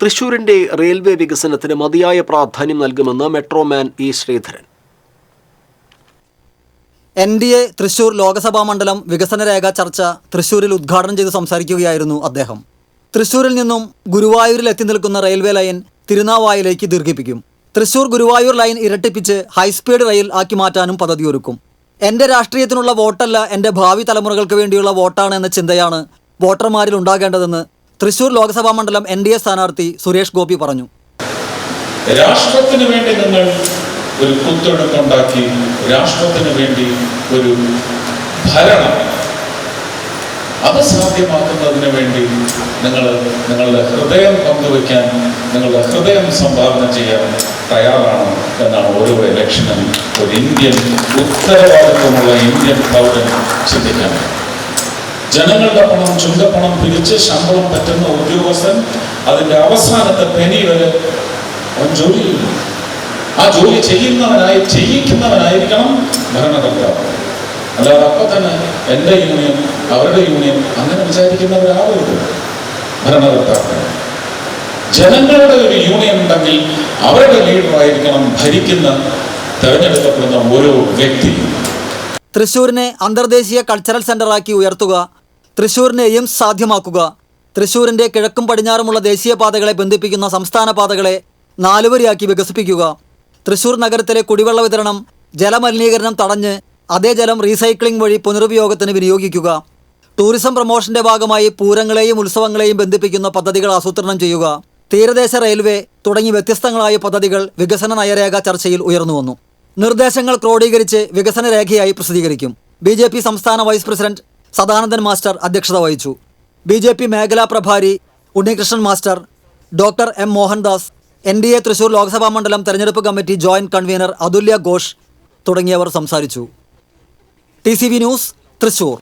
തൃശൂരിന്റെ railway വികസനത്തിന് മതിയായ പ്രാധാന്യം നൽകുമെന്ന് metro man E Sreedharan. N D A Thrissur Lok Sabha മണ്ഡലം വികസന രേഖ ചർച്ച തൃശൂരിൽ ഉദ്ഘാടനം ചെയ്ത് സംസാരിക്കുകയായിരുന്നു അദ്ദേഹം. തൃശൂരിൽ നിന്നും ഗുരുവായൂരിൽ എത്തി നിൽക്കുന്ന റെയിൽവേ ലൈൻ തിരുനാവായിലേക്ക് ദീർഘിപ്പിക്കും. തൃശൂർ ഗുരുവായൂർ ലൈൻ ഇരട്ടിപ്പിച്ച് ഹൈസ്പീഡ് റെയിൽ ആക്കി മാറ്റാനും പദ്ധതിയൊരുക്കും എന്റെ രാഷ്ട്രീയത്തിനുള്ള വോട്ടല്ല എന്റെ ഭാവി തലമുറകൾക്ക് വേണ്ടിയുള്ള വോട്ടാണ് എന്ന ചിന്തയാണ് വോട്ടർമാരിൽ ഉണ്ടാകേണ്ടതെന്ന് തൃശൂർ ലോക്സഭാ മണ്ഡലം എൻ ഡി എ സ്ഥാനാർത്ഥി സുരേഷ് ഗോപി പറഞ്ഞു. രാഷ്ട്രത്തിന് വേണ്ടി നിങ്ങൾ ഒരു കുത്തൊഴുക്കുണ്ടാക്കി രാഷ്ട്രത്തിന് വേണ്ടി ഒരു ഭരണം അത് സാധ്യമാക്കുന്നതിന് വേണ്ടി നിങ്ങൾ നിങ്ങളുടെ ഹൃദയം പങ്കുവയ്ക്കാൻ നിങ്ങളുടെ ഹൃദയം സംഭാവന ചെയ്യാൻ തയ്യാറാണ് എന്നാണ് ഓരോ ഇലക്ഷനും ഒരു ഇന്ത്യൻ ഉത്തരവാദിത്വമുള്ള ഇന്ത്യൻ പൗരൻ ചിന്തിക്കാൻ. ജനങ്ങളുടെ പണം ചുങ്കപ്പണം പിരിച്ച് ശമ്പളം പറ്റുന്ന ഉദ്യോഗസ്ഥൻ അതിന്റെ അവസാനത്തെ പെനി വരെ അവൻ ജോലി ചെയ്യുന്നു. ആ ജോലി ചെയ്യുന്നവനായി ചെയ്യിക്കുന്നവനായിരിക്കണം ഭരണകർത്താവ്. അല്ലാതെ അപ്പൊ തന്നെ എന്റെ യൂണിയൻ അവരുടെ യൂണിയൻ അങ്ങനെ വിചാരിക്കുന്നവരാവരുത് ഭരണകർത്താക്കൾ. ജനങ്ങളുടെ ഒരു യൂണിയൻ ഉണ്ടെങ്കിൽ അവരുടെ ലീഡറായിരിക്കണം ഭരിക്കുന്ന തെരഞ്ഞെടുക്കപ്പെടുന്ന ഓരോ വ്യക്തിയും. തൃശൂരിനെ അന്തർദേശീയ കൾച്ചറൽ സെന്ററാക്കി ഉയർത്തുക തൃശൂരിനെ എയിംസ് സാധ്യമാക്കുക. തൃശൂരിന്റെ കിഴക്കും പടിഞ്ഞാറുമുള്ള ദേശീയപാതകളെ ബന്ധിപ്പിക്കുന്ന സംസ്ഥാന പാതകളെ നാലുവരിയാക്കി വികസിപ്പിക്കുക. തൃശൂർ നഗരത്തിലെ കുടിവെള്ള വിതരണം ജലമലിനീകരണം തടഞ്ഞ് അതേ ജലം റീസൈക്ലിംഗ് വഴി പുനരുപയോഗത്തിന് വിനിയോഗിക്കുക. ടൂറിസം പ്രൊമോഷന്റെ ഭാഗമായി പൂരങ്ങളെയും ഉത്സവങ്ങളെയും ബന്ധിപ്പിക്കുന്ന പദ്ധതികൾ ആസൂത്രണം ചെയ്യുക. തീരദേശ റെയിൽവേ തുടങ്ങി വ്യത്യസ്തങ്ങളായ പദ്ധതികൾ വികസന നയരേഖ ചർച്ചയിൽ ഉയർന്നു വന്നു. നിർദ്ദേശങ്ങൾ ക്രോഡീകരിച്ച് വികസന രേഖയായി പ്രസിദ്ധീകരിക്കും. ബി സംസ്ഥാന വൈസ് പ്രസിഡന്റ് സദാനന്ദൻ മാസ്റ്റർ അധ്യക്ഷത വഹിച്ചു. ബി ജെ പി മേഖലാ പ്രഭാരി Unnikrishnan master doctor M Mohandas N D A Thrissur Lok Sabha മണ്ഡലം തെരഞ്ഞെടുപ്പ് committee joint convenor Athulya Ghosh തുടങ്ങിയവർ സംസാരിച്ചു. T C V news Thrissur.